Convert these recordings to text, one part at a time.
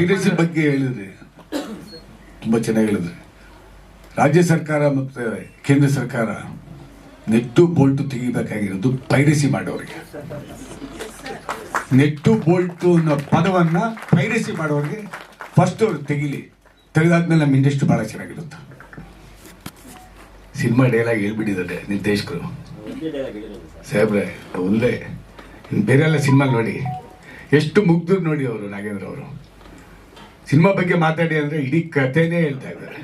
Piracy ಬಗ್ಗೆ ಹೇಳಿದ್ರಿ ತುಂಬ ಚೆನ್ನಾಗಿ ಹೇಳಿದ್ರಿ. ರಾಜ್ಯ ಸರ್ಕಾರ ಮತ್ತು ಕೇಂದ್ರ ಸರ್ಕಾರ ನೆಟ್ಟು ಬೋಲ್ಟು ತೆಗಿಬೇಕಾಗಿರೋದು ಪೈರಸಿ ಮಾಡೋರಿಗೆ. ನೆಟ್ಟು ಬೋಲ್ಟು ಅನ್ನೋ ಪದವನ್ನ ಪೈರಸಿ ಮಾಡೋರಿಗೆ ಫಸ್ಟ್ ಅವ್ರು ತೆಗಿಲಿ. ತೆಗೆದಾದ್ಮೇಲೆ ನಮ್ಮ ಇಂಡಸ್ಟ್ರಿ ಭಾಳ ಚೆನ್ನಾಗಿರುತ್ತೆ. ಸಿನಿಮಾ ಡೈಲಾಗ್ ಹೇಳ್ಬಿಟ್ಟಿದ್ದಾರೆ ನಿರ್ದೇಶಕರು. ಸಾಹೇಬ್ರೆ, ಒಂದೇ. ಬೇರೆಲ್ಲ ಸಿನಿಮಾ ನೋಡಿ. ಎಷ್ಟು ಮುಗ್ಧರು ನೋಡಿ ಅವರು ನಾಗೇಂದ್ರ ಅವರು. ಸಿನಿಮಾ ಬಗ್ಗೆ ಮಾತಾಡಿ ಅಂದ್ರೆ ಇಡೀ ಕಥೆನೇ ಹೇಳ್ತಾ ಇದ್ದಾರೆ.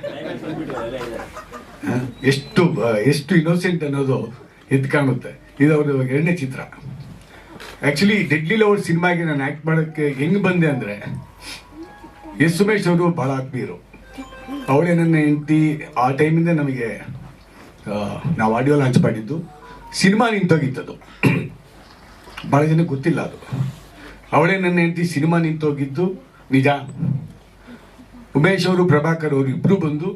ಎಷ್ಟು ಎಷ್ಟು ಇನ್ನೋಸೆಂಟ್ ಅನ್ನೋದು ಎದ್ದು ಕಾಣುತ್ತೆ. ಇದು ಅವ್ರ ಎರಡನೇ ಚಿತ್ರ. ಆಕ್ಚುಲಿ ಡೆಡ್ಲಿ ಲವರ್ ಸಿನಿಮಾಗೆ ನಾನು ಆಕ್ಟ್ ಮಾಡೋಕ್ಕೆ ಹೆಂಗ್ ಬಂದೆ ಅಂದ್ರೆ, ಎಸ್ ಸುಮೇಶ್ ಅವರು ಬಹಳ ಆತ್ಮೀಯರು. ಅವಳೇ ನನ್ನ ಹೆಂಡತಿ. ಆ ಟೈಮಿಂದ ನಮಗೆ ನಾವು ಆಡಿಯೋ ಲಾಂಚ್ ಮಾಡಿದ್ದು, ಸಿನಿಮಾ ನಿಂತೋಗಿತ್ತದು ಭಾಳ ಜನಕ್ಕೆ ಗೊತ್ತಿಲ್ಲ ಅದು. ಅವಳೇ ನನ್ನ ಹೆಂಡತಿ, ಸಿನಿಮಾ ನಿಂತೋಗಿದ್ದು, ನಿಜ. ಉಮೇಶ್ ಅವರು, ಪ್ರಭಾಕರ್ ಅವರು ಇಬ್ರು ಬಂದು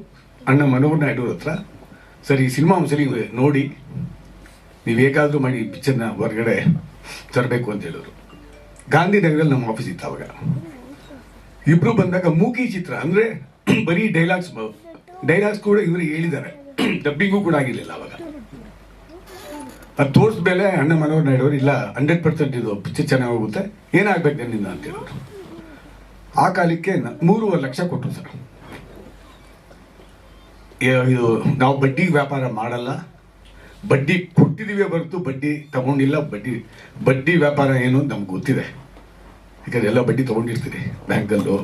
ಅಣ್ಣ ಮನೋಹರ್ ನಾಯ್ಡು ಅವ್ರ ಹತ್ರ, ಸರಿ, ಈ ಸಿನಿಮಾ ಒಂದ್ಸಲಿ ನೋಡಿ, ನೀವು ಹೇಗಾದರೂ ಮಾಡಿ ಪಿಕ್ಚರ್ನ ಹೊರಗಡೆ ತರಬೇಕು ಅಂತ ಹೇಳಿದ್ರು. ಗಾಂಧಿನಗರಲ್ಲಿ ನಮ್ಮ ಆಫೀಸ್ ಇತ್ತು ಅವಾಗ. ಇಬ್ರು ಬಂದಾಗ ಮೂಕಿ ಚಿತ್ರ, ಅಂದ್ರೆ ಬರೀ ಡೈಲಾಗ್ಸ್ ಡೈಲಾಗ್ಸ್ ಕೂಡ ಇವರು ಹೇಳಿದ್ದಾರೆ. ಡಬ್ಬಿಂಗು ಕೂಡ ಆಗಿರ್ಲಿಲ್ಲ ಅವಾಗ. ಅದು ತೋರಿಸ್ಮೇಲೆ ಅಣ್ಣ ಮನೋಹರ್ ನಾಯ್ಡು ಅವರು, ಇಲ್ಲ ಹಂಡ್ರೆಡ್ ಪರ್ಸೆಂಟ್ ಇದು ಪಿಕ್ಚರ್ ಚೆನ್ನಾಗಿ ಹೋಗುತ್ತೆ, ಏನಾಗ್ಬೇಕು ನನ್ನಿಂದ ಅಂತ ಹೇಳಿದ್ರು. ಆ ಕಾಲಕ್ಕೆ ಮೂರುವರೆ ಲಕ್ಷ ಕೊಟ್ಟರು ಸರ್. ಇದು ನಾವು ಬಡ್ಡಿ ವ್ಯಾಪಾರ ಮಾಡಲ್ಲ. ಬಡ್ಡಿ ಕೊಟ್ಟಿದ್ದೀವಿ ಬರ್ತು ಬಡ್ಡಿ ತಗೊಂಡಿಲ್ಲ. ಬಡ್ಡಿ ಬಡ್ಡಿ ವ್ಯಾಪಾರ ಏನು ನಮ್ಗೆ ಗೊತ್ತಿದೆ. ಯಾಕಂದ್ರೆ ಎಲ್ಲ ಬಡ್ಡಿ ತಗೊಂಡಿರ್ತೀರಿ. ಬ್ಯಾಂಕಲ್ಲೋ,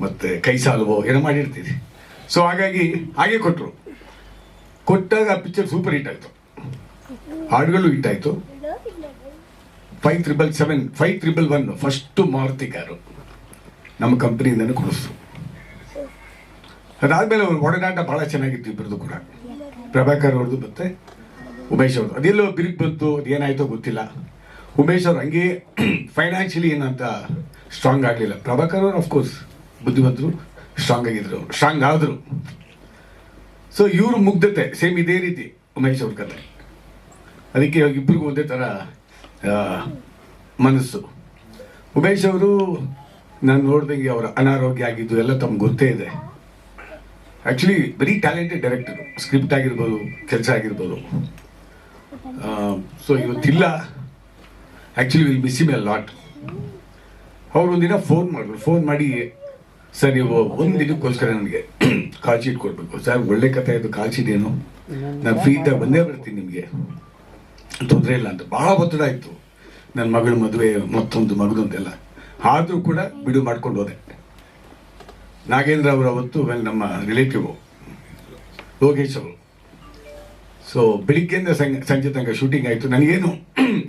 ಮತ್ತೆ ಕೈ ಸಾಲವೋ ಏನೋ ಮಾಡಿರ್ತೀರಿ. ಸೊ ಹಾಗಾಗಿ ಹಾಗೆ ಕೊಟ್ಟರು ಕೊಟ್ಟಾಗ ಆ ಪಿಕ್ಚರ್ ಸೂಪರ್ ಹಿಟ್ ಆಯಿತು. ಹಾಡುಗಳು ಹಿಟ್ ಆಯಿತು. Five triple seven five triple one first Maruti car. ನಮ್ಮ ಕಂಪ್ನಿಯಿಂದನೇ ಕೊಡಿಸ್ತು. ಅದಾದ್ಮೇಲೆ ಅವ್ರ ಒಡನಾಟ ಬಹಳ ಚೆನ್ನಾಗಿತ್ತು ಇಬ್ಬರದು ಕೂಡ. ಪ್ರಭಾಕರ್ ಅವ್ರದ್ದು ಮತ್ತೆ ಉಮೇಶ್ ಅವ್ರದ್ದು. ಅದೆಲ್ಲೋ ಬಿರುಕು ಬಂತು, ಅದೇನಾಯ್ತೋ ಗೊತ್ತಿಲ್ಲ. ಉಮೇಶ್ ಅವ್ರು ಹಂಗೆ ಫೈನಾನ್ಷಿಯಲಿ ಏನಂತ ಸ್ಟ್ರಾಂಗ್ ಆಗಲಿಲ್ಲ. ಪ್ರಭಾಕರ್ ಅವರು ಅಫ್ಕೋರ್ಸ್ ಬುದ್ಧಿವಂತರು ಸ್ಟ್ರಾಂಗ್ ಆಗಿದ್ರು ಸ್ಟ್ರಾಂಗ್ ಆದರು. ಸೊ ಇವರು ಮುಗ್ಧತೆ ಸೇಮ್ ಇದೇ ರೀತಿ ಉಮೇಶ್ ಅವ್ರ ಕತೆ. ಅದಕ್ಕೆ ಇವಾಗ ಇಬ್ಬರಿಗೂ ಒಂದೇ ಥರ ಮನಸ್ಸು. ಉಮೇಶ್ ಅವರು ನಾನು ನೋಡ್ದಂಗೆ ಅವರ ಅನಾರೋಗ್ಯ ಆಗಿದ್ದು ಎಲ್ಲ ತಮ್ಗೆ ಗೊತ್ತೇ ಇದೆ. Actually very talented director script ಆಗಿರ್ಬೋದು, ಕೆಲಸ ಆಗಿರ್ಬೋದು. ಸೊ ಇವತ್ತಿಲ್ಲ. Actually will miss a lot ಅವ್ರು ಒಂದಿನ ಫೋನ್ ಮಾಡಿದ್ರು. ಫೋನ್ ಮಾಡಿ, ಸರ್, ನೀವು ಒಂದು ನನಗೆ ಕಾಲ್ ಶೀಟ್ ಕೊಡಬೇಕು. ಸರ್, ಒಳ್ಳೆ ಕಥೆ ಇದು ಕಾಲ್ ಏನು. ನಾನು ಫ್ರೀ ಇದ್ದಾಗ ಬಂದೇ ಬರ್ತೀನಿ ನಿಮಗೆ. ತೊಂದರೆ ಇಲ್ಲ ಅಂತ. ಭಾಳ ಒತ್ತಡ ಇತ್ತು. ನನ್ನ ಮಗಳ ಮದುವೆ, ಮತ್ತೊಂದು ಮಗದೊಂದೆಲ್ಲ. ಆದರೂ ಕೂಡ ಬಿಡು ಮಾಡ್ಕೊಂಡು ಹೋದೆ. ನಾಗೇಂದ್ರ ಅವರು ಅವತ್ತು ವೆಲ್ ನಮ್ಮ ರಿಲೇಟಿವ್ ಲೋಕೇಶ್ ಅವರು. ಸೊ ಬೆಳಿಗ್ಗೆಯಿಂದ ಸಂಜೆ ತನಕ ಶೂಟಿಂಗ್ ಆಯಿತು. ನನಗೇನು,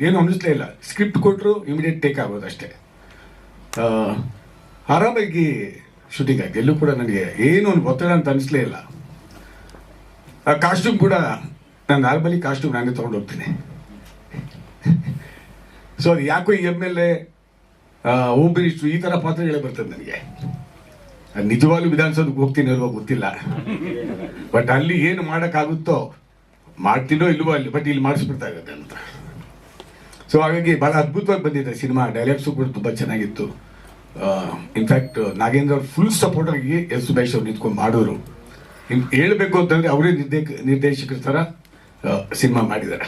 ಏನು ಅನ್ನಿಸ್ಲೇ ಇಲ್ಲ. ಸ್ಕ್ರಿಪ್ಟ್ ಕೊಟ್ಟರು ಇಮಿಡಿಯೇಟ್ ಟೇಕ್ ಆಗೋದು ಅಷ್ಟೇ. ಆರಾಮಾಗಿ ಶೂಟಿಂಗ್ ಆಯಿತು. ಎಲ್ಲೂ ಕೂಡ ನನಗೆ ಏನು ಒಂದು ಒತ್ತಡ ಅಂತ ಅನಿಸ್ಲೇ ಇಲ್ಲ. ಆ ಕಾಸ್ಟ್ಯೂಮ್ ಕೂಡ, ನಾನು ನಾರ್ಮಲಿ ಕಾಸ್ಟ್ಯೂಮ್ ನಾನೇ ತೊಗೊಂಡು ಹೋಗ್ತೀನಿ. ಸೊ ಅದು ಯಾಕೋ ಈ ಎಂ ಎಲ್ ಎ ಮಿನಿಸ್ಟ್ರು ಈ ಥರ ಪಾತ್ರಗಳೇ ಬರ್ತದೆ ನನಗೆ. ನಿಜವಾಗ್ಲು ವಿಧಾನಸೌಧಕ್ಕೆ ಹೋಗ್ತೀನಿ ಅಲ್ವೋ ಗೊತ್ತಿಲ್ಲ. ಬಟ್ ಅಲ್ಲಿ ಏನು ಮಾಡೋಕ್ಕಾಗುತ್ತೋ ಮಾಡ್ತೀನೋ ಇಲ್ವೋ ಅಲ್ಲಿ ಬಟ್ ಇಲ್ಲಿ ಮಾಡಿಸ್ಬಿಡ್ತಾ ಇರುತ್ತೆ ಅಂತ ಸೊ ಹಾಗಾಗಿ ಬಹಳ ಅದ್ಭುತವಾಗಿ ಬಂದಿದೆ ಸಿನಿಮಾ ಡೈಲಾಗ್ಸು ಕೂಡ ತುಂಬ ಚೆನ್ನಾಗಿತ್ತು. ಇನ್ಫ್ಯಾಕ್ಟ್ ನಾಗೇಂದ್ರ ಅವ್ರು ಫುಲ್ ಸಪೋರ್ಟ್ ಆಗಿ ಎಸ್ ಸುಭಾಷ್ ಅವ್ರು ನಿಂತ್ಕೊಂಡು ಮಾಡೋರು ಹೇಳ್ಬೇಕು ಅಂತಂದ್ರೆ ಅವರೇ ನಿರ್ದೇಶ ನಿರ್ದೇಶಕರ ಥರ ಸಿನಿಮಾ ಮಾಡಿದ್ದಾರೆ.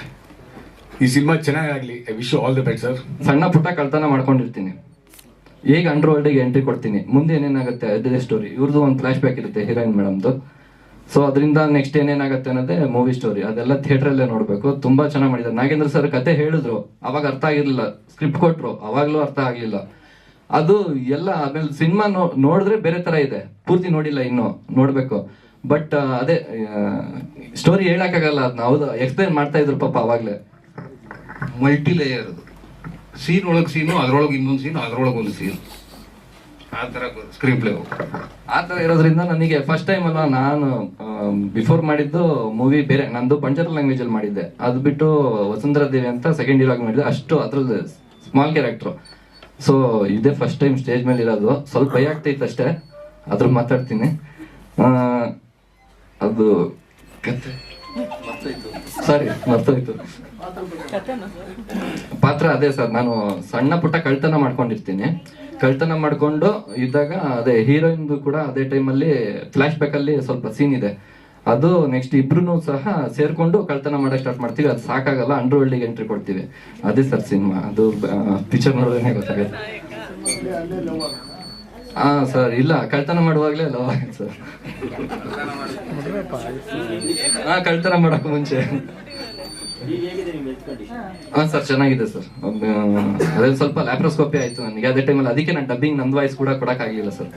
ಈ cinema ಚೆನ್ನಾಗಾಗಲಿ. I wish all the best sir ಸಣ್ಣ ಪುಟ್ಟ ಕಳ್ತನ ಮಾಡ್ಕೊಂಡಿರ್ತೀನಿ. ಈಗ ಅಂಡರ್ ವರ್ಲ್ಡ್ಗೆ ಎಂಟ್ರಿ ಕೊಡ್ತೀನಿ. ಮುಂದೆ ಏನೇನಾಗುತ್ತೆ ಅದೇ ಸ್ಟೋರಿ ಇವ್ರದ್ದು ಒಂದು ಫ್ಲಾಶ್ ಬ್ಯಾಕ್ ಇರುತ್ತೆ ಹೀರೋಯಿನ್ ಮೇಡಮ್ದು ಸೊ ಅದರಿಂದ ನೆಕ್ಸ್ಟ್ ಏನೇನಾಗುತ್ತೆ ಅನ್ನೋದೇ ಮೂವಿ ಸ್ಟೋರಿ ಅದೆಲ್ಲ ಥಿಯೇಟರ್ ಅಲ್ಲೇ ನೋಡಬೇಕು. ತುಂಬಾ ಚೆನ್ನಾಗಿ ಮಾಡಿದ್ದಾರೆ. ನಾಗೇಂದ್ರ ಸರ್ ಕತೆ ಹೇಳಿದ್ರು. ಅವಾಗ ಅರ್ಥ ಆಗಿರಲಿಲ್ಲ. ಸ್ಕ್ರಿಪ್ಟ್ ಕೊಟ್ರು. ಅವಾಗಲೂ ಅರ್ಥ ಆಗಲಿಲ್ಲ. ಅದು ಎಲ್ಲ ಆಮೇಲೆ ಸಿನಿಮಾ ನೋಡಿದ್ರೆ ಬೇರೆ ತರ ಇದೆ. ಪೂರ್ತಿ ನೋಡಿಲ್ಲ ಇನ್ನು. ನೋಡ್ಬೇಕು. ಬಟ್ ಅದೇ ಸ್ಟೋರಿ ಹೇಳಕ್ಕಾಗಲ್ಲ. ಅದನ್ನ ಹೌದು ಎಕ್ಸ್ಪ್ಲೈನ್ ಮಾಡ್ತಾ ಇದ್ರು ಪಾಪ ಅವಾಗ್ಲೇ. ಮಲ್ಟಿ ಲೇಯರ್ ಅದು. ಸೀನ್ ಒಳಗೆ ಸೀನು ಅದರೊಳಗೆ ಇನ್ನೊಂದು ಸೀನು ಅದರೊಳಗೆ ಒಂದು ಸೀನ್ ಆ ಥರ ಸ್ಕ್ರೀನ್ ಪ್ಲೇ ಆ ಥರ ಇರೋದ್ರಿಂದ ನನಗೆ ಫಸ್ಟ್ ಟೈಮ್ ಅಲ್ಲ ನಾನು ಬಿಫೋರ್ ಮಾಡಿದ್ದು ಮೂವಿ ಬೇರೆ. ನಂದು ಪಂಚರ ಲ್ಯಾಂಗ್ವೇಜ್ ಅಲ್ಲಿ ಮಾಡಿದ್ದೆ. ಅದು ಬಿಟ್ಟು ವಸುಂಧರಾ ದೇವಿ ಅಂತ ಸೆಕೆಂಡ್ ಇಯರ್ ಆಗಿ ಮಾಡಿದ್ದೆ. ಅಷ್ಟು ಅದ್ರದ್ದು ಸ್ಮಾಲ್ ಕ್ಯಾರೆಕ್ಟ್ರು ಸೊ ಇದೇ ಫಸ್ಟ್ ಟೈಮ್ ಸ್ಟೇಜ್ ಮೇಲೆ ಇರೋದು. ಸ್ವಲ್ಪ ಭಯ ಆಗ್ತೈತೆ ಅಷ್ಟೇ. ಅದ್ರ ಮಾತಾಡ್ತೀನಿ. ಅದು ಕತೆ. ಸಾರಿ ಮರ್ತೋಯ್ತು. ಪಾತ್ರ ಅದೇ ಸರ್ ನಾನು ಸಣ್ಣ ಪುಟ್ಟ ಕಳ್ತನ ಮಾಡ್ಕೊಂಡಿರ್ತೀನಿ. ಕಳ್ತನ ಮಾಡ್ಕೊಂಡು ಇದ್ದಾಗ ಅದೇ ಹೀರೋಯಿನ್ದು ಕೂಡ ಅದೇ ಟೈಮಲ್ಲಿ ಫ್ಲಾಶ್ ಬ್ಯಾಕ್ ಅಲ್ಲಿ ಸ್ವಲ್ಪ ಸೀನ್ ಇದೆ. ಅದು ನೆಕ್ಸ್ಟ್ ಇಬ್ರು ಸಹ ಸೇರ್ಕೊಂಡು ಕಳ್ತನ ಮಾಡಕ್ ಸ್ಟಾರ್ಟ್ ಮಾಡ್ತೀವಿ. ಅದು ಸಾಕಾಗಲ್ಲ ಅಂಡರ್ ವರ್ಲ್ಡ್ ಎಂಟ್ರಿ ಕೊಡ್ತೀವಿ. ಅದೇ ಸರ್ ಸಿನಿಮಾ ಅದು ಪಿಕ್ಚರ್ ನೋಡಿದ್ರೆ ಗೊತ್ತಾಗುತ್ತೆ. ಹಾ, ಸರ್. ಇಲ್ಲ, ಕಳ್ತನ ಮಾಡುವಾಗ್ಲೇ ಲವ್ ಆಗಿದೆ ಸರ್. ಹಾ, ಕಳ್ತನ ಮಾಡಕ್ ಮುಂಚೆ. ಹಾ, ಸರ್, ಚೆನ್ನಾಗಿದೆ, ಸರ್. ಅದೇ ಸ್ವಲ್ಪ ಲ್ಯಾಪ್ರೋಸ್ಕೋಪಿ ಆಯ್ತು ನನಗೆ. ಅದೇ ಟೈಮಲ್ಲಿ ಅದಕ್ಕೆ ನಾನು ಡಬ್ಬಿಂಗ್ ನಂದ್ ವಾಯ್ಸ್ ಕೂಡ ಕೊಡಕ್ ಆಗಿಲ್ಲ ಸರ್.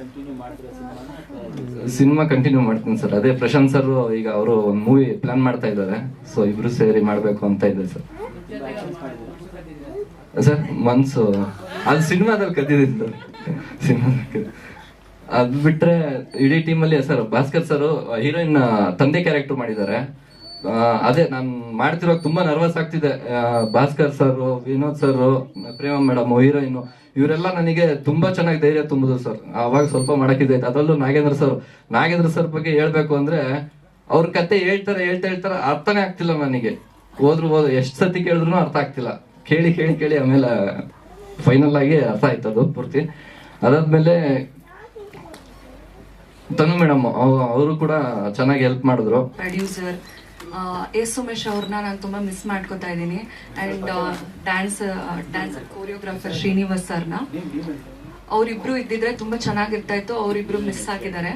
ಸಿನಿಮಾ ಕಂಟಿನ್ಯೂ ಮಾಡ್ತೀನಿ, ಸರ್. ಅದೇ ಪ್ರಶಾಂತ್ ಸರ್, ಈಗ ಅವರು ಒಂದು ಮೂವಿ ಪ್ಲಾನ್ ಮಾಡ್ತಾ ಇದ್ದಾರೆ. ಸೊ ಇಬ್ರು ಸೇರಿ ಮಾಡ್ಬೇಕು ಅಂತ ಇದೆ, ಸರ್. ಸರ್ ಮನ್ಸು ಅದು ಸಿನಿಮಾದಲ್ಲಿ ಕದ್ದಿದ್ದೀನಿ ಸಿನಿಮಾದಲ್ಲಿ ಅದ್ ಬಿಟ್ರೆ ಇಡೀ ಟೀಮ್ ಅಲ್ಲಿ ಸರ್ ಭಾಸ್ಕರ್ ಸರ್ ಹೀರೋಯಿನ್ ತಂದೆ ಕ್ಯಾರೆಕ್ಟರ್ ಮಾಡಿದ್ದಾರೆ. ಅದೇ ನಾನು ಮಾಡ್ತಿರೋ ತುಂಬಾ ನರ್ವಸ್ ಆಗ್ತಿದೆ. Bhaskar sir, Vinod sir Prema madam, heroine, ಇವರೆಲ್ಲ ನನಗೆ ತುಂಬಾ ಚೆನ್ನಾಗಿ ಧೈರ್ಯ ತುಂಬಿದ್ರು ಸರ್. ಅವಾಗ ಸ್ವಲ್ಪ ಮಾಡಕ್ಕಿದೆ ಅದರಲ್ಲೂ ನಾಗೇಂದ್ರ ಸರ್ ನಾಗೇಂದ್ರ ಸರ್ ಬಗ್ಗೆ ಹೇಳ್ಬೇಕು ಅಂದ್ರೆ ಅವ್ರ ಕತೆ ಹೇಳ್ತಾರೆ, ಹೇಳ್ತಾ ಹೇಳ್ತಾರೆ, ಅರ್ಥನೇ ಆಗ್ತಿಲ್ಲ ನನಗೆ. ಹೋದ್ರು ಹೋದ್ರು ಎಷ್ಟು ಸತಿ ಕೇಳಿದ್ರು ಅರ್ಥ ಆಗ್ತಿಲ್ಲ. ಕೇಳಿ ಕೇಳಿ ಕೇಳಿ ಆಮೇಲೆ ಫೈನಲ್ ಆಗಿ ಅರ್ಥ ಆಯ್ತು ಅದು ಪೂರ್ತಿ. ಅದಾದ್ಮೇಲೆ ತನು ಮೇಡಮ್ ಅವರು ಕೂಡ ಚೆನ್ನಾಗಿ ಹೆಲ್ಪ್ ಮಾಡಿದ್ರು. ಪ್ರೊಡ್ಯೂಸರ್ ಎಸ್ ಸುಮೇಶ್ ಅವ್ರನ್ನ ನಾನು ತುಂಬಾ ಮಿಸ್ ಮಾಡ್ಕೊತಾ ಇದ್ದೀನಿ. And dance dance choreographer Srinivas ಸರ್ನ. ಅವರಿಬ್ರು ಇದ್ದಿದ್ರೆ ತುಂಬಾ ಚೆನ್ನಾಗಿರ್ತಾ ಇತ್ತು, ಅವರಿಬ್ರು ಮಿಸ್ ಆಗಿದ್ದಾರೆ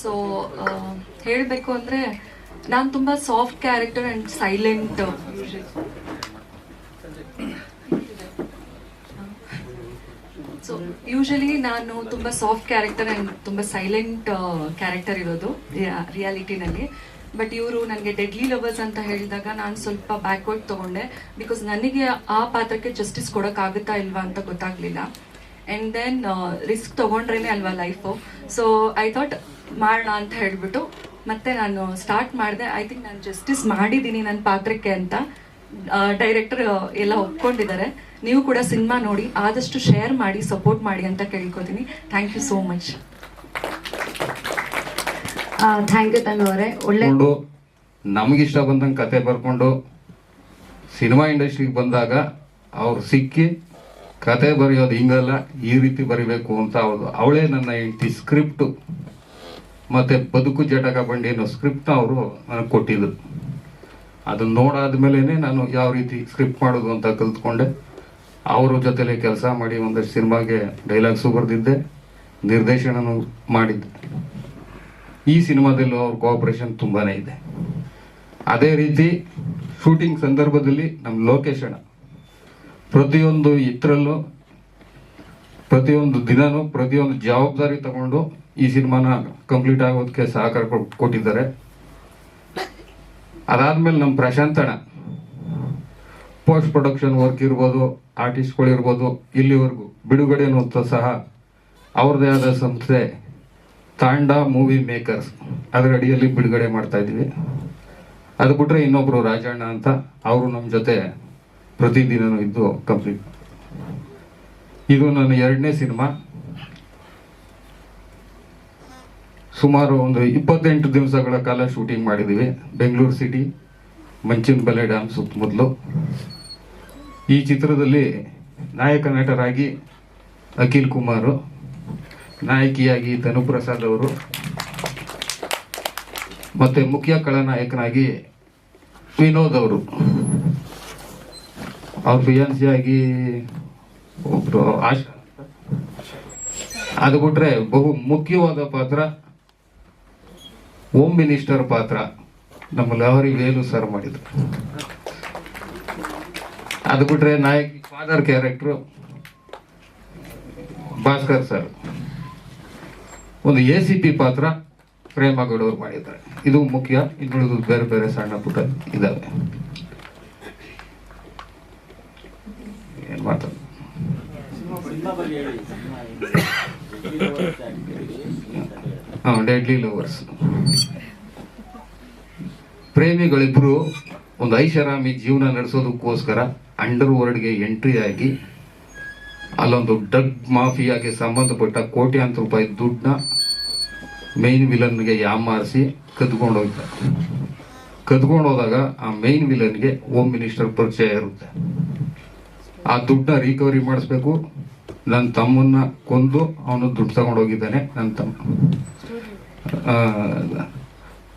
ಸೊ ಹೇಳಬೇಕು ಅಂದ್ರೆ ನಾನು ತುಂಬಾ soft character and silent so usually ನಾನು ತುಂಬಾ ಸಾಫ್ಟ್ ಕ್ಯಾರೆಕ್ಟರ್ ಅಂಡ್ ತುಂಬಾ ಸೈಲೆಂಟ್ ಕ್ಯಾರೆಕ್ಟರ್ ಇರೋದು ರಿಯಾಲಿಟಿನಲ್ಲಿ ಬಟ್ ಇವರು ನನಗೆ ಡೆಡ್ಲಿ ಲವರ್ಸ್ ಅಂತ ಹೇಳಿದಾಗ ನಾನು ಸ್ವಲ್ಪ ಬ್ಯಾಕ್ವರ್ಡ್ ತಗೊಂಡೆ. ಬಿಕಾಸ್ ನನಗೆ ಆ ಪಾತ್ರಕ್ಕೆ ಜಸ್ಟಿಸ್ ಕೊಡೋಕ್ಕಾಗುತ್ತಾ ಇಲ್ವಾ ಅಂತ ಗೊತ್ತಾಗ್ಲಿಲ್ಲ. ಆ್ಯಂಡ್ ದೆನ್ ರಿಸ್ಕ್ ತೊಗೊಂಡ್ರೇ ಅಲ್ವಾ ಲೈಫು ಸೊ ಐ ಥಾಟ್ ಮಾಡೋಣ ಅಂತ ಹೇಳಿಬಿಟ್ಟು ಮತ್ತೆ ನಾನು ಸ್ಟಾರ್ಟ್ ಮಾಡಿದೆ. ಐ ಥಿಂಕ್ ನಾನು ಜಸ್ಟಿಸ್ ಮಾಡಿದ್ದೀನಿ ನನ್ನ ಪಾತ್ರಕ್ಕೆ ಅಂತ ಡೈರೆಕ್ಟರ್ ಎಲ್ಲ ಒಪ್ಕೊಂಡಿದ್ದಾರೆ. ನೀವು ಕೂಡ ಸಿನಿಮಾ ನೋಡಿ ಆದಷ್ಟು ಶೇರ್ ಮಾಡಿ ಸಪೋರ್ಟ್ ಮಾಡಿ ಅಂತ ಕೇಳ್ಕೊತೀನಿ. Thank you so much thank you Tanu ಅವರೇ. ಒಳ್ಳೆ ನಮಗಿಷ್ಟ ಬಂದಂಗೆ ಕತೆ ಬರ್ಕೊಂಡು ಸಿನಿಮಾ ಇಂಡಸ್ಟ್ರಿಗೆ ಬಂದಾಗ ಅವ್ರು ಸಿಕ್ಕಿ ಕತೆ ಬರೆಯೋದು ಹಿಂಗಲ್ಲ ಈ ರೀತಿ ಬರಿಬೇಕು ಅಂತ ಅವರು ಅವಳೇ ನನ್ನ ಹೆಂಡತಿ ಸ್ಕ್ರಿಪ್ಟು ಮತ್ತೆ ಬದುಕು ಜಟಕ ಬಂಡಿ ಅನ್ನೋ ಸ್ಕ್ರಿಪ್ಟ್ನ ಅವರು ನನಗೆ ಕೊಟ್ಟಿದ್ರು ಅದನ್ನ ನೋಡಾದ್ಮೇಲೆ ನಾನು ಯಾವ ರೀತಿ ಸ್ಕ್ರಿಪ್ಟ್ ಮಾಡೋದು ಅಂತ ಕಲ್ತ್ಕೊಂಡೆ. ಅವ್ರ ಜೊತೆಲಿ ಕೆಲಸ ಮಾಡಿ ಒಂದಷ್ಟು ಸಿನಿಮಾಗೆ ಡೈಲಾಗ್ಸು ಬರೆದಿದ್ದೆ, ನಿರ್ದೇಶನನೂ ಮಾಡಿದ್ದೆ. ಈ ಸಿನಿಮಾದಲ್ಲೂ ಅವ್ರ ಕೋಆಪರೇಷನ್ ತುಂಬಾನೇ ಇದೆ. ಅದೇ ರೀತಿ ಶೂಟಿಂಗ್ ಸಂದರ್ಭದಲ್ಲಿ ನಮ್ಮ ಲೊಕೇಶನ್ ಪ್ರತಿಯೊಂದು ಇದ್ರಲ್ಲೂ, ಪ್ರತಿಯೊಂದು ದಿನನೂ ಪ್ರತಿಯೊಂದು ಜವಾಬ್ದಾರಿ ತಗೊಂಡು ಈ ಸಿನಿಮಾನ ಕಂಪ್ಲೀಟ್ ಆಗೋದಕ್ಕೆ ಸಹಕಾರ ಕೊಟ್- ಕೊಟ್ಟಿದ್ದಾರೆ. ಅದಾದ್ಮೇಲೆ ನಮ್ಮ ಪ್ರಶಾಂತ್ ಅಣ್ಣ. ಪೋಸ್ಟ್ ಪ್ರೊಡಕ್ಷನ್ ವರ್ಕ್ ಇರ್ಬೋದು ಆರ್ಟಿಸ್ಟ್ಗಳಿರ್ಬೋದು ಇಲ್ಲಿವರೆಗೂ ಬಿಡುಗಡೆ ಅನ್ನುವಂಥ ಸಹ ಅವ್ರದ್ದೇ ಆದ ಸಂಸ್ಥೆ ತಾಂಡ ಮೂವಿ ಮೇಕರ್ಸ್ ಅದರ ಅಡಿಯಲ್ಲಿ ಬಿಡುಗಡೆ ಮಾಡ್ತಾ ಇದ್ದೀವಿ. ಅದು ಬಿಟ್ಟರೆ ಇನ್ನೊಬ್ಬರು ರಾಜಣ್ಣ ಅಂತ ಅವರು ನಮ್ಮ ಜೊತೆ ಪ್ರತಿದಿನವೂ ಇದ್ದು ಕಂಪ್ಲೀಟ್ ಇದು ನನ್ನ ಎರಡನೇ ಸಿನಿಮಾ. ಸುಮಾರು ಒಂದು ಇಪ್ಪತ್ತೆಂಟು ದಿವಸಗಳ ಕಾಲ ಶೂಟಿಂಗ್ ಮಾಡಿದ್ದೀವಿ. ಬೆಂಗಳೂರು ಸಿಟಿ ಮಂಚಿನ ಬಲೆ ಡ್ಯಾಮ್ ಸುತ್ತಮುತ್ತಲು. ಈ ಚಿತ್ರದಲ್ಲಿ ನಾಯಕ ನಟರಾಗಿ ಅಖಿಲ್ ಕುಮಾರ್, ನಾಯಕಿಯಾಗಿ ತನುಪ್ರಸಾದ್ ಅವರು, ಮತ್ತೆ ಮುಖ್ಯ ಖಳನಾಯಕನಾಗಿ ವಿನೋದ್ ಅವರು. ಅವ್ರ ಫಿಯಾನ್ಸಿಯಾಗಿ ಒಬ್ಬರು ಆಶಾ ಅದು ಬಿಟ್ರೆ ಬಹು ಮುಖ್ಯವಾದ ಪಾತ್ರ ಹೋಮ್ ಮಿನಿಸ್ಟರ್ ಪಾತ್ರ. ನಮ್ಮ ಲಹರಿ ವೇಲು ಸರ್ ಮಾಡಿದ್ರು. ಅದು ಬಿಟ್ರೆ ನಾಯಕಿ ಫಾದರ್ ಕ್ಯಾರೆಕ್ಟ್ರು ಭಾಸ್ಕರ್ ಸರ್ ಒಂದು ಎ ಸಿ ಪಿ ಪಾತ್ರ ಪ್ರೇಮಗೌಡ ಅವ್ರು ಮಾಡಿದ್ದಾರೆ. ಇದು ಮುಖ್ಯ, ಇನ್ನುಳಿದು ಬೇರೆ ಬೇರೆ ಸಣ್ಣ ಪುಟ್ಟ ಡೆಡ್ಲಿ ಲವರ್ಸ್ ಪ್ರೇಮಿಗಳಿಬ್ರು ಒಂದು ಐಷಾರಾಮಿ ಜೀವನ ನಡೆಸೋದಕ್ಕೋಸ್ಕರ ಅಂಡರ್ ವರ್ಲ್ಡ್ಗೆ ಎಂಟ್ರಿ ಆಗಿ ಅಲ್ಲೊಂದು ಡ್ರಗ್ ಮಾಫಿಯಾಗೆ ಸಂಬಂಧಪಟ್ಟ ಕೋಟ್ಯಾಂತರ ರೂಪಾಯಿ ದುಡ್ಡನ್ನ ಮೇನ್ ವಿಲನ್ಗೆ ಯಾಮಾರಿಸಿ ಕದ್ಕೊಂಡು ಹೋಗ್ತಾರೆ ಕದ್ಕೊಂಡು ಹೋದಾಗ ಆ ಮೇನ್ ವಿಲನ್ಗೆ ಹೋಮ್ ಮಿನಿಸ್ಟರ್ ಪರಿಚಯ ಇರುತ್ತೆ. ಆ ದುಡ್ಡನ್ನ ರಿಕವರಿ ಮಾಡಿಸ್ಬೇಕು. ನನ್ನ ತಮ್ಮನ್ನ ಕೊಂದು ಅವನು ದುಡ್ಡು ತಗೊಂಡೋಗಿದ್ದಾನೆ ನನ್ನ ತಮ್ಮ.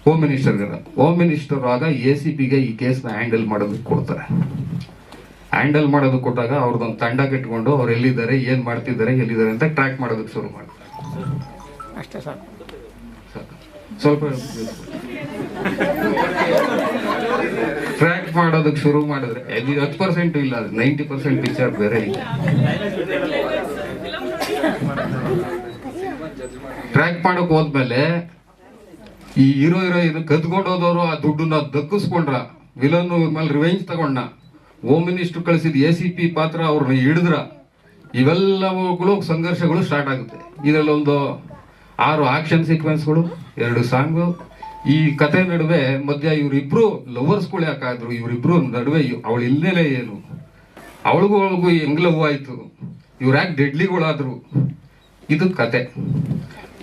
ಹೋಮ್ ಮಿನಿಸ್ಟರ್ಗೆ ಹೋಮ್ ಮಿನಿಸ್ಟರ್ ಆಗ ಎ ಸಿ ಪಿಗೆ ಈ ಕೇಸ್ನ ಹ್ಯಾಂಡಲ್ ಮಾಡೋದಕ್ಕೆ ಕೊಡ್ತಾರೆ. ಹ್ಯಾಂಡಲ್ ಮಾಡೋದಕ್ಕೆ ಕೊಟ್ಟಾಗ ಅವ್ರದ್ದೊಂದು ತಂಡ ಕಟ್ಕೊಂಡು ಅವ್ರು ಎಲ್ಲಿದ್ದಾರೆ ಏನು ಮಾಡ್ತಿದ್ದಾರೆ ಎಲ್ಲಿದ್ದಾರೆ ಅಂತ ಟ್ರ್ಯಾಕ್ ಮಾಡೋದಕ್ಕೆ ಶುರು ಮಾಡ್ತಾರೆ. ಸರ್ ಸ್ವಲ್ಪ ಟ್ರ್ಯಾಕ್ ಮಾಡೋದಕ್ಕೆ ಶುರು ಮಾಡಿದ್ರೆ ಇದು ಹತ್ತು ಪರ್ಸೆಂಟ್ ಇಲ್ಲ ನೈಂಟಿ ಪರ್ಸೆಂಟ್ ಪಿಕ್ಚರ್ ಬೇರೆ ಇಲ್ಲ ಟ್ರ್ಯಾಕ್ ಮಾಡೋಕೆ ಹೋದ್ಮೇಲೆ ಈ ಹೀರೋ ಹೀರೋ ಕದ್ಕೊಂಡು ಹೋದವರು ಆ ದುಡ್ಡನ್ನ ದಕ್ಕಿಸ್ಕೊಂಡ್ರ ವಿಲನ್ ಮೇಲೆ ರಿವೆಂಜ್ ತಗೊಂಡ ಹೋಮ್ ಮಿನಿಸ್ಟರ್ ಕಳಿಸಿದ ಎ ಸಿ ಪಿ ಪಾತ್ರ ಅವ್ರನ್ನ ಹಿಡಿದ್ರ ಇವೆಲ್ಲವುಗಳು ಸಂಘರ್ಷಗಳು ಸ್ಟಾರ್ಟ್ ಆಗುತ್ತೆ. ಇದರಲ್ಲಿ ಒಂದು ಆರು ಆಕ್ಷನ್ ಸೀಕ್ವೆನ್ಸ್ಗಳು ಎರಡು ಸಾಂಗು ಈ ಕತೆ ನಡುವೆ ಮಧ್ಯ ಇವರಿಬ್ರು ಲವರ್ಸ್ಗಳು ಯಾಕಾದ್ರು, ಇವರಿಬ್ರು ನಡುವೆ ಅವಳು ಹಿನ್ನೆಲೆ ಏನು? ಅವಳಿಗೂ ಅವಳಿಗೂ ಹೆಂಗ್ ಲವ್ ಆಯ್ತು? ಇವ್ರು ಯಾಕೆ ಡೆಡ್ಲಿಗಳಾದ್ರು ಇದು ಕತೆ.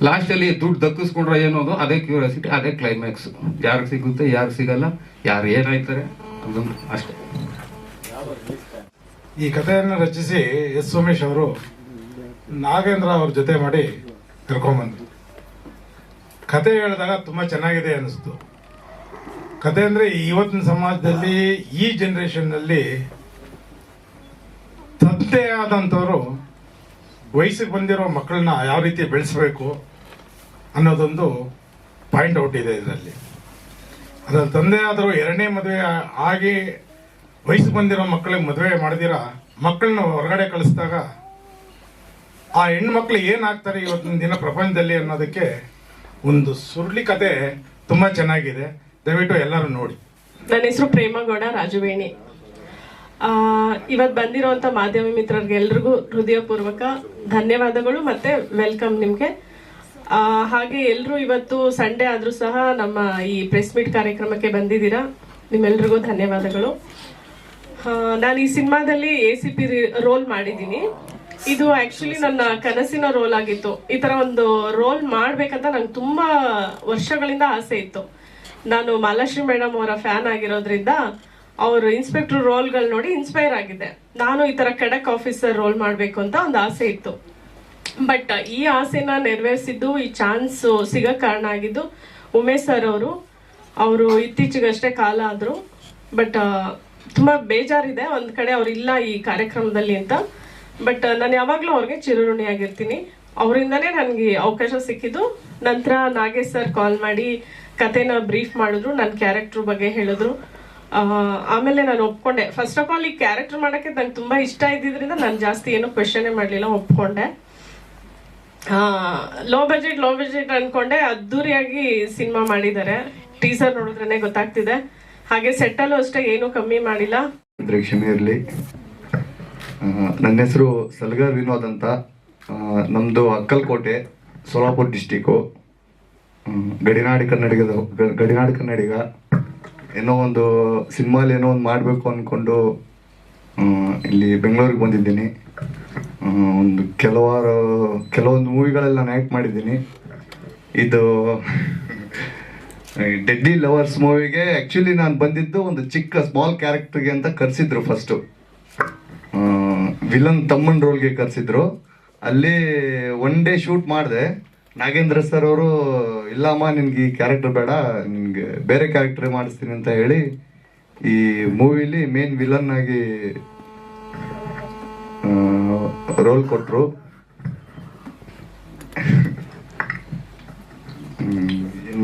ಲಾಸ್ಟಲ್ಲಿ ದುಡ್ಡು ದಕ್ಕಿಸ್ಕೊಂಡ್ರೆ ಏನು ಅದು? ಅದೇ ಕ್ಯೂರಿಯಾಸಿಟಿ ಅದೇ ಕ್ಲೈಮ್ಯಾಕ್ಸ್ ಯಾರು ಸಿಗುತ್ತೆ, ಯಾರು ಸಿಗಲ್ಲ, ಯಾರು ಏನಾಯ್ತಾರೆ? ಅಷ್ಟೇ. ಈ ಕಥೆಯನ್ನು ರಚಿಸಿ ಎಸ್ ಸೋಮೇಶ್ ಅವರು ನಾಗೇಂದ್ರ ಅವ್ರ ಜೊತೆ ಮಾಡಿ ಕರ್ಕೊಂಬಂದ್ರು. ಕತೆ ಹೇಳಿದಾಗ ತುಂಬ ಚೆನ್ನಾಗಿದೆ ಅನಿಸ್ತು ಕತೆ ಅಂದರೆ ಇವತ್ತಿನ ಸಮಾಜದಲ್ಲಿ ಈ ಜನರೇಷನ್ನಲ್ಲಿ ತಂದೆ ಆದಂತವರು ವಯಸ್ಸಿಗೆ ಬಂದಿರೋ ಮಕ್ಕಳನ್ನ ಯಾವ ರೀತಿ ಬೆಳೆಸಬೇಕು ಅನ್ನೋದೊಂದು ಪಾಯಿಂಟ್ ಔಟ್ ಇದೆ ಇದರಲ್ಲಿ. ಅದ್ರಲ್ಲಿ ತಂದೆ ಆದರೂ ಎರಡನೇ ಮದುವೆ ಆಗಿ ವಯಸ್ಸು ಬಂದಿರೋ ಮಕ್ಕಳಿಗೆ ಮದುವೆ ಮಾಡಿದಿರಾ ಮಕ್ಕಳನ್ನ ಹೊರಗಡೆ ಕಳಿಸಿದಾಗ ಆ ಹೆಣ್ಮಕ್ಳು ಏನಾಗ್ತಾರೆ ಇವತ್ತಿನ ದಿನ ಪ್ರಪಂಚದಲ್ಲಿ ಅನ್ನೋದಕ್ಕೆ ಒಂದು ಸುರುಳಿ ಕತೆ ತುಂಬಾ ಚೆನ್ನಾಗಿದೆ. ದಯವಿಟ್ಟು ಎಲ್ಲರೂ ನೋಡಿ. ನನ್ನ ಹೆಸರು ಪ್ರೇಮಗೌಡ ರಾಜವೇಣಿ. ಆ, ಇವತ್ ಬಂದಿರುವಂತ ಮಾಧ್ಯಮ ಮಿತ್ರರಿಗೆ ಎಲ್ರಿಗೂ ಹೃದಯಪೂರ್ವಕ ಧನ್ಯವಾದಗಳು ಮತ್ತೆ ವೆಲ್ಕಮ್ ನಿಮ್ಗೆ. ಆ, ಹಾಗೆ ಎಲ್ರು ಇವತ್ತು ಸಂಡೇ ಆದ್ರೂ ಸಹ ನಮ್ಮ ಈ ಪ್ರೆಸ್ ಮೀಟ್ ಕಾರ್ಯಕ್ರಮಕ್ಕೆ ಬಂದಿದ್ದೀರಾ. ನಿಮ್ಮೆಲ್ರಿಗೂ ಧನ್ಯವಾದಗಳು. ನಾನು ಈ ಸಿನಿಮಾದಲ್ಲಿ ಎ ಸಿ ಪಿ ರೋಲ್ ಮಾಡಿದ್ದೀನಿ. ಇದು ಆಕ್ಚುಲಿ ನನ್ನ ಕನಸಿನ ರೋಲ್ ಆಗಿತ್ತು. ಈ ತರ ಒಂದು ರೋಲ್ ಮಾಡ್ಬೇಕಂತ ನಂಗೆ ತುಂಬಾ ವರ್ಷಗಳಿಂದ ಆಸೆ ಇತ್ತು. ನಾನು ಮಾಲಾಶ್ರೀ ಮೇಡಮ್ ಅವರ ಫ್ಯಾನ್ ಆಗಿರೋದ್ರಿಂದ ಅವರು ಇನ್ಸ್ಪೆಕ್ಟರ್ ರೋಲ್ಗಳು ನೋಡಿ ಇನ್ಸ್ಪೈರ್ ಆಗಿದೆ ನಾನು ಈ ತರ ಖಡಕ್ ಆಫೀಸರ್ ರೋಲ್ ಮಾಡ್ಬೇಕು ಅಂತ ಒಂದು ಆಸೆ ಇತ್ತು. ಬಟ್ ಈ ಆಸೆನ ನೆರವೇರಿಸಿದ್ದು, ಈ ಚಾನ್ಸ್ ಸಿಗೋ ಕಾರಣ ಆಗಿದ್ದು ಉಮೇಶ್ ಸರ್ ಅವರು. ಅವರು ಇತ್ತೀಚೆಗಷ್ಟೇ ಕಾಲ ಆದರು. ಬಟ್ ತುಂಬಾ ಬೇಜಾರಿದೆ. ಒಂದ್ ಕಡೆ ಅವ್ರು ಇಲ್ಲ ಈ ಕಾರ್ಯಕ್ರಮದಲ್ಲಿ ಅಂತ. ಬಟ್ ನಾನು ಯಾವಾಗ್ಲೂ ಅವ್ರಿಗೆ ಚಿರಋಣಿಯಾಗಿರ್ತೀನಿ ಅವರಿಂದನೇ ನನಗೆ ಅವಕಾಶ ಸಿಕ್ಕಿದ್ದು. ನಂತರ ನಾಗೇಶ್ ಸರ್ ಕಾಲ್ ಮಾಡಿ ಕತೆನ ಬ್ರೀಫ್ ಮಾಡಿದ್ರು. ನನ್ನ ಕ್ಯಾರೆಕ್ಟರ್ ಬಗ್ಗೆ ಹೇಳಿದ್ರು. ಆಮೇಲೆ ನಾನು ಒಪ್ಕೊಂಡೆ. ಫಸ್ಟ್ ಆಫ್ ಆಲ್ ಈ ಕ್ಯಾರೆಕ್ಟರ್ ಮಾಡೋಕ್ಕೆ ನಂಗೆ ತುಂಬಾ ಇಷ್ಟ ಇದ್ದಿದ್ರಿಂದ ನಾನು ಜಾಸ್ತಿ ಏನು ಕ್ವೆಶನ್ ಮಾಡಲಿಲ್ಲ. ಒಪ್ಕೊಂಡೆ. ಲೋ ಬಜೆಟ್ ಲೋ ಬಜೆಟ್ ಅನ್ಕೊಂಡೆ. ಅದ್ದೂರಿಯಾಗಿ ಸಿನಿಮಾ ಮಾಡಿದ್ದಾರೆ. ಟೀಸರ್ ನೋಡಿದ್ರೇ ಗೊತ್ತಾಗ್ತಿದೆ. ಹಾಗೆ ಸೆಟ್ಟಲ್ಲೂ ಅಷ್ಟೇ, ಏನು ಕಮ್ಮಿ ಮಾಡಿಲ್ಲ. ಕ್ಷಮೆ ಇರಲಿ. ನನ್ನ ಹೆಸರು ಸಲ್ಗರ್ ವಿನೋದ್ ಅಂತ. ನಮ್ಮದು ಅಕ್ಕಲ್ಕೋಟೆ, ಸೋಲಾಪುರ ಡಿಸ್ಟಿಕ್ಕು ಗಡಿನಾಡಿ ಕನ್ನಡಿಗದ, ಗಡಿನಾಡಿ ಕನ್ನಡಿಗ. ಏನೋ ಒಂದು ಸಿನಿಮಾಲಿ ಏನೋ ಒಂದು ಮಾಡಬೇಕು ಅಂದ್ಕೊಂಡು ಇಲ್ಲಿ ಬೆಂಗಳೂರಿಗೆ ಬಂದಿದ್ದೀನಿ. ಒಂದು ಕೆಲವಾರು, ಕೆಲವೊಂದು ಮೂವಿಗಳೆಲ್ಲ ನಾನು ಆ್ಯಕ್ಟ್ ಮಾಡಿದ್ದೀನಿ. ಇದು ಡೆಡ್ಲಿ ಲವರ್ಸ್ ಮೂವಿಗೆ ಆ್ಯಕ್ಚುಲಿ ನಾನು ಬಂದಿದ್ದು ಒಂದು ಚಿಕ್ಕ ಸ್ಮಾಲ್ ಕ್ಯಾರೆಕ್ಟರ್ಗೆ ಅಂತ ಕರೆಸಿದ್ರು ಫಸ್ಟು ವಿಲನ್ ತಮ್ಮನ್ ರೋಲ್ಗೆ ಕರೆಸಿದ್ರು. ಅಲ್ಲಿ ಒನ್ ಡೇ ಶೂಟ್ ಮಾಡಿದೆ. ನಾಗೇಂದ್ರ ಸರ್ ಅವರು, ಇಲ್ಲಮ್ಮ, ನಿನ್ಗೆ ಈ ಕ್ಯಾರೆಕ್ಟರ್ ಬೇಡ, ನಿನ್ಗೆ ಬೇರೆ ಕ್ಯಾರೆಕ್ಟರ್ ಮಾಡಿಸ್ತೀನಿ ಅಂತ ಹೇಳಿ ಈ ಮೂವಿಲಿ ಮೇನ್ ವಿಲನ್ ಆಗಿ ರೋಲ್ ಕೊಟ್ಟರು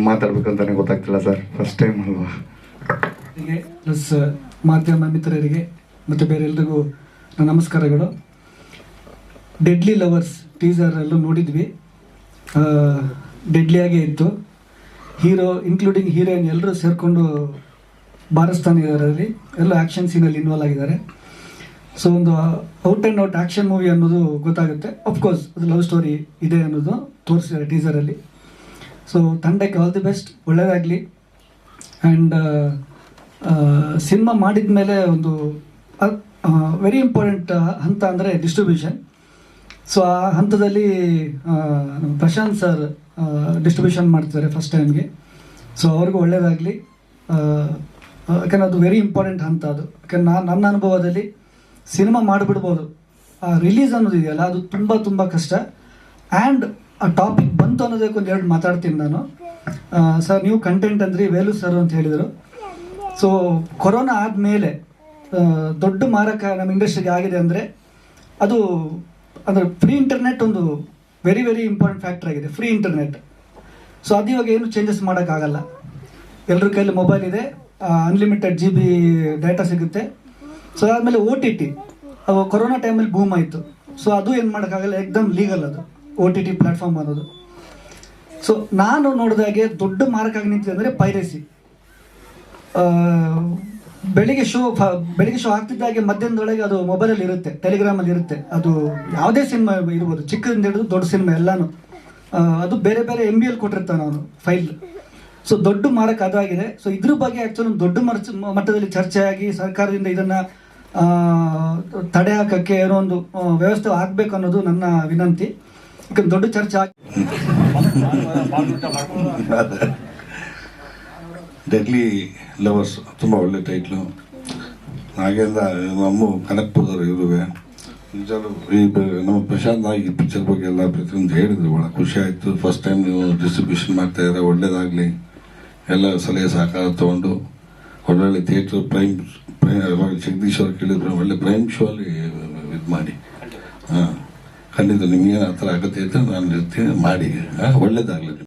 ಏನು ಮಾತಾಡ್ಬೇಕಂತಾನೆ ಗೊತ್ತಾಗ್ತಿಲ್ಲ ಸರ್. ಫಸ್ಟ್ ಟೈಮ್ ಅಲ್ವಾ? ಪ್ಲಸ್ ಮಾಧ್ಯಮ ಮಿತ್ರರಿಗೆ ಮತ್ತು ಬೇರೆ ಎಲ್ರಿಗೂ ನಮಸ್ಕಾರಗಳು. ಡೆಡ್ಲಿ ಲವರ್ಸ್ ಟೀಸರ್ ಎಲ್ಲೂ ನೋಡಿದ್ವಿ. ಡೆಡ್ಲಿಯಾಗೇ ಇತ್ತು. ಹೀರೋ ಇನ್ಕ್ಲೂಡಿಂಗ್ ಹೀರೋಯಿನ್ ಎಲ್ಲರೂ ಸೇರಿಕೊಂಡು ಬಾರಿಸ್ತಾನೆ ಇದರಲ್ಲಿ ಎಲ್ಲ ಆ್ಯಕ್ಷನ್ ಸೀನಲ್ಲಿ ಇನ್ವಾಲ್ವ್ ಆಗಿದ್ದಾರೆ. ಸೊ ಒಂದು out and out action movie ಅನ್ನೋದು ಗೊತ್ತಾಗುತ್ತೆ. ಅಫ್ಕೋರ್ಸ್ ಅದು ಲವ್ ಸ್ಟೋರಿ ಇದೆ ಅನ್ನೋದು ತೋರಿಸಿದ್ದಾರೆ ಟೀಸರಲ್ಲಿ ಸೊ ತಂಡಕ್ಕೆ ಆಲ್ ದಿ ಬೆಸ್ಟ್ ಒಳ್ಳೆಯದಾಗಲಿ ಆ್ಯಂಡ್ ಸಿನಿಮಾ ಮಾಡಿದ ಮೇಲೆ ಒಂದು ವೆರಿ ಇಂಪಾರ್ಟೆಂಟ್ ಹಂತ ಅಂದರೆ ಡಿಸ್ಟ್ರಿಬ್ಯೂಷನ್ ಸೊ ಆ ಹಂತದಲ್ಲಿ ಪ್ರಶಾಂತ್ ಸರ್ ಡಿಸ್ಟ್ರಿಬ್ಯೂಷನ್ ಮಾಡ್ತಿದ್ದಾರೆ ಫಸ್ಟ್ ಟೈಮ್ಗೆ ಸೊ ಅವ್ರಿಗೂ ಒಳ್ಳೆಯದಾಗಲಿ ಯಾಕಂದ್ರೆ ಅದು ವೆರಿ ಇಂಪಾರ್ಟೆಂಟ್ ಹಂತ ಅದು. ಯಾಕಂದ್ರೆ ನಾನು ನನ್ನ ಅನುಭವದಲ್ಲಿ ಸಿನಿಮಾ ಮಾಡಿಬಿಡ್ಬೋದು. ಆ ರಿಲೀಸ್ ಅನ್ನೋದು ಇದೆಯಲ್ಲ, ಅದು ತುಂಬ ತುಂಬ ಕಷ್ಟ. ಆ್ಯಂಡ್ ಟಾಪಿಕ್ ಬಂತು ಅನ್ನೋದಕ್ಕೆ ಒಂದು ಎರಡು ಮಾತಾಡ್ತೀನಿ ನಾನು. ಸರ್, ನೀವು ಕಂಟೆಂಟ್ ಅಂದ್ರಿ ವೇಲು ಸರ್ ಅಂತ ಹೇಳಿದರು. ಸೊ ಕೊರೋನಾ ಆದಮೇಲೆ ದೊಡ್ಡ ಮಾರಕ ನಮ್ಮ ಇಂಡಸ್ಟ್ರಿಗೆ ಆಗಿದೆ ಅಂದರೆ ಅದು ಅಂದರೆ ಫ್ರೀ ಇಂಟರ್ನೆಟ್ ಒಂದು ವೆರಿ ವೆರಿ ಇಂಪಾರ್ಟೆಂಟ್ ಫ್ಯಾಕ್ಟರ್ ಆಗಿದೆ ಫ್ರೀ ಇಂಟರ್ನೆಟ್ ಸೊ ಅದು ಇವಾಗ ಏನು ಚೇಂಜಸ್ ಮಾಡೋಕ್ಕಾಗಲ್ಲ. ಎಲ್ಲರ ಕೈಯಲ್ಲಿ ಮೊಬೈಲ್ ಇದೆ ಅನ್ಲಿಮಿಟೆಡ್ ಜಿ ಬಿ ಡೇಟಾ ಸಿಗುತ್ತೆ. ಸೊ ಆದಮೇಲೆ ಓ ಟಿ ಟಿ ಕೊರೋನಾ ಟೈಮಲ್ಲಿ ಬೂಮ್ ಆಯಿತು. ಸೊ ಅದು ಏನು ಮಾಡೋಕ್ಕಾಗಲ್ಲ ಎಕ್ದಮ್ ಲೀಗಲ್ ಅದು. ಓ ಟಿ ಟಿ ಪ್ಲ್ಯಾಟ್ಫಾರ್ಮ್ ಅನ್ನೋದು. ಸೊ ನಾನು ನೋಡಿದಾಗೆ ದೊಡ್ಡ ಆಗಿ ನಿಂತಿದೆ ಅಂದರೆ ಪೈರಸಿ ಬೆಳಿಗ್ಗೆ ಶೋ ಬೆಳಿಗ್ಗೆ ಶೋ ಆಗ್ತಿದ್ದಾಗೆ ಮಧ್ಯಾಹ್ನದೊಳಗೆ ಅದು ಮೊಬೈಲಲ್ಲಿ ಇರುತ್ತೆ ಟೆಲಿಗ್ರಾಮಲ್ಲಿ ಇರುತ್ತೆ. ಅದು ಯಾವುದೇ ಸಿನಿಮಾ ಇರ್ಬೋದು, ಚಿಕ್ಕದಿಂದ ಹಿಡಿದು ದೊಡ್ಡ ಸಿನಿಮಾ ಎಲ್ಲಾನು. ಅದು ಬೇರೆ ಬೇರೆ ಎಂ ಬಿ ಎಲ್ ಕೊಟ್ಟಿರ್ತಾನೆ ಅವನು ಫೈಲ್ ಸೊ ದೊಡ್ಡ ಮಾರಕ ಅದಾಗಿದೆ. ಸೊ ಇದ್ರ ಬಗ್ಗೆ ಆ್ಯಕ್ಚುಲಿ ದೊಡ್ಡ ಮರ್ಚ, ಮಟ್ಟದಲ್ಲಿ ಚರ್ಚೆ ಆಗಿ ಸರ್ಕಾರದಿಂದ ಇದನ್ನು ತಡೆ ಹಾಕೋಕ್ಕೆ ಏನೋ ಒಂದು ವ್ಯವಸ್ಥೆ ಆಗಬೇಕು ಅನ್ನೋದು ನನ್ನ ವಿನಂತಿ. ದೊಡ್ಡ ಚರ್ಚ್ ಆಗಿ ಡೆಡ್ಲಿ ಲವರ್ಸ್ ತುಂಬ ಒಳ್ಳೆ ಟೈಟ್ಲು ಹಾಗೆಲ್ಲ ನಮ್ಮ ಕನಕ್ಪುರದವರು ಇರುವೆ. ನಿಜಾಲು ಈ ನಮ್ಮ ಪ್ರಶಾಂತ್ ನಾಗ್ ಈ ಪಿಕ್ಚರ್ ಬಗ್ಗೆ ಎಲ್ಲ ಪ್ರತಿಯೊಂದು ಹೇಳಿದ್ರು. ಭಾಳ ಖುಷಿ ಆಯಿತು. ಫಸ್ಟ್ ಟೈಮ್ ನೀವು ಡಿಸ್ಟ್ರಿಬ್ಯೂಷನ್ ಮಾಡ್ತಾ ಇದ್ದಾರೆ ಒಳ್ಳೇದಾಗಲಿ. ಎಲ್ಲ ಸಲಹೆ ಸಹಕಾರ ತೊಗೊಂಡು ಒಳ್ಳೊಳ್ಳೆ ಥಿಯೇಟ್ರ್ ಪ್ರೈಮ್ ಪ್ರೈಮ್ ಜಗದೀಶ್ ಅವ್ರು ಕೇಳಿದ್ರು ಒಳ್ಳೆ ಪ್ರೈಮ್ ಶೋ ಅಲ್ಲಿ ಇದು ಮಾಡಿ. ಹಾಂ. ಖಂಡಿತ ನಿಮ್ಗೇನು ಆ ಥರ ಅಗತ್ಯ ಇದ್ದರೆ ನಾನು ಇರ್ತೀನಿ ಮಾಡಿ ಒಳ್ಳೇದಾಗಲಿ.